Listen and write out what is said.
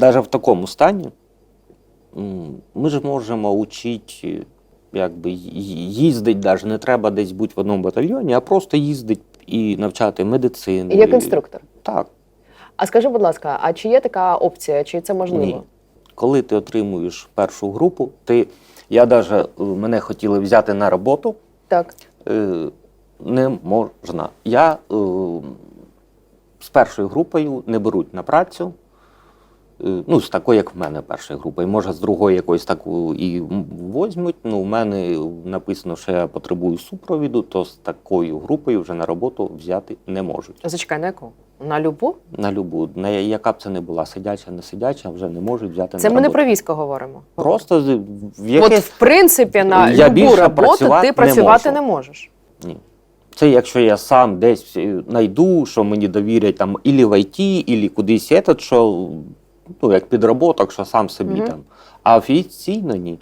навіть в такому стані ми ж можемо учити, якби їздити, навіть не треба десь бути в одному батальйоні, а просто їздити і навчати медицину. Як інструктор. Так. А скажи, будь ласка, а чи є така опція, чи це можливо? Ні. Коли ти отримуєш першу групу, ти. Я навіть мене хотіли взяти на роботу, Так. е, не можна. Я е, з першою групою не беруть на працю. Е, Ну, з такою, як в мене, першою групою. Може, з другої якоїсь таку і возьмуть. Ну, у мене написано, що я потребую супровіду, то з такою групою вже на роботу взяти не можуть. Зачекай, на яку? На любу? На любу, на яка б це не була, сидяча, не сидяча, вже не можуть взяти Це на ми не про військо говоримо. Просто в От, в принципі, на Я любу роботу працювати ти не працювати можу. не можеш. Ні. Це якщо я сам десь е, знайду, що мені довірять там ілі в ІТ, ілі кудись этот, що ну, як підработок, що сам собі Мгм. там. А офіційно ні.